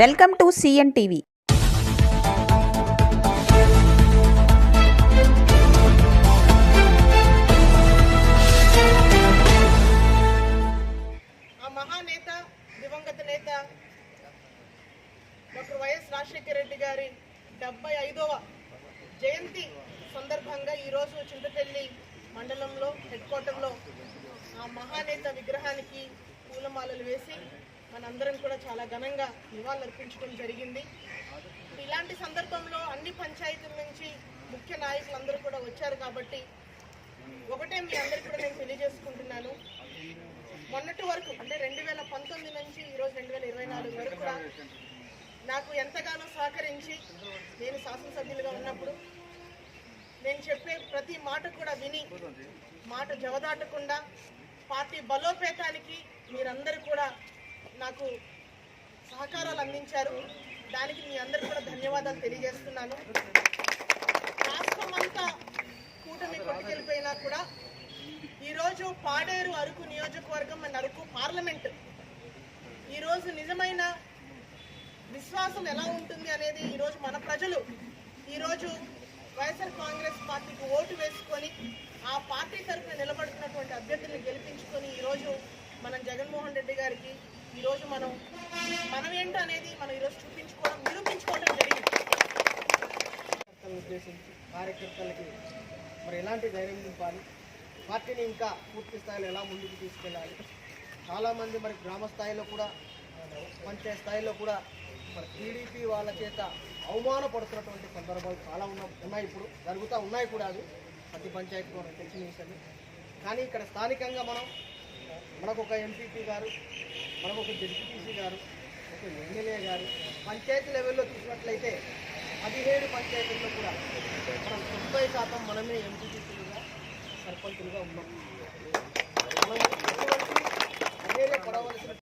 Welcome to CN TV. ఆ మహానేత దివంగత నేత డాక్టర్ వైఎస్ రాజశేఖర రెడ్డి గారి డెబ్బై ఐదవ జయంతి సందర్భంగా ఈరోజు చింతపల్లి మండలంలో హెడ్ క్వార్టర్లో ఆ మహానేత విగ్రహానికి పూలమాలలు వేసి మనందరం కూడా చాలా ఘనంగా నివాళులర్పించడం జరిగింది. ఇలాంటి సందర్భంలో అన్ని పంచాయతీల నుంచి ముఖ్య నాయకులందరూ కూడా వచ్చారు కాబట్టి ఒకటే మీ అందరికీ కూడా నేను తెలియజేసుకుంటున్నాను. మొన్నటి వరకు అంటే రెండు వేల పంతొమ్మిది నుంచి ఈరోజు రెండు వేల ఇరవై నాలుగు వరకు కూడా నాకు ఎంతగానో సహకరించి నేను శాసనసభ్యులుగా ఉన్నప్పుడు నేను చెప్పే ప్రతి మాట కూడా విని మాట జవదాటకుండా పార్టీ బలోపేతానికి మీరందరూ కూడా నాకు సహకారాలు అందించారు. దానికి మీ అందరికీ కూడా ధన్యవాదాలు తెలియజేస్తున్నాను. రాష్ట్రం అంతా కూటమి కొట్టుకెళ్ళిపోయినా కూడా ఈరోజు పాడేరు అరకు నియోజకవర్గం అండ్ అరకు పార్లమెంట్ ఈరోజు నిజమైన విశ్వాసం ఎలా ఉంటుంది అనేది ఈరోజు మన ప్రజలు ఈరోజు వైఎస్ఆర్ కాంగ్రెస్ పార్టీకి ఓటు వేసుకొని ఆ పార్టీ తరఫున నిలబడుతున్నటువంటి అభ్యర్థులను గెలిపించుకొని ఈరోజు మనం జగన్మోహన్ రెడ్డి గారికి ఈరోజు మనం మనం ఏంటో అనేది మనం ఈరోజు చూపించుకోవడం నిరూపించుకోవడం జరిగింది. ఉద్దేశించి కార్యకర్తలకి మరి ఎలాంటి ధైర్యం నింపాలి? పార్టీని ఇంకా పూర్తి స్థాయిలో ఎలా ముందుకు తీసుకెళ్ళాలి? చాలామంది మరి గ్రామ స్థాయిలో కూడా పంచాయత్ స్థాయిలో కూడా మరి టీడీపీ వాళ్ళ చేత అవమానపడుతున్నటువంటి సందర్భాలు చాలా ఉన్న ఉన్నాయి ఇప్పుడు జరుగుతూ ఉన్నాయి కూడా అది ప్రతి పంచాయతీలో మనకు తెలిసిన విషయమే కానీ ఇక్కడ స్థానికంగా మనం మనకు ఒక ఎంపీపీ గారు మనకు ఒక జడ్పీటీసీ గారు ఒక ఎమ్మెల్యే గారు పంచాయతీ లెవెల్లో చూసినట్లయితే పదిహేడు పంచాయతీల్లో కూడా మనం తొంభై శాతం మనమే ఎంపీటీసీలుగా సర్పంచులుగా ఉన్నాం. మనం ఎటువంటి పడవలసిన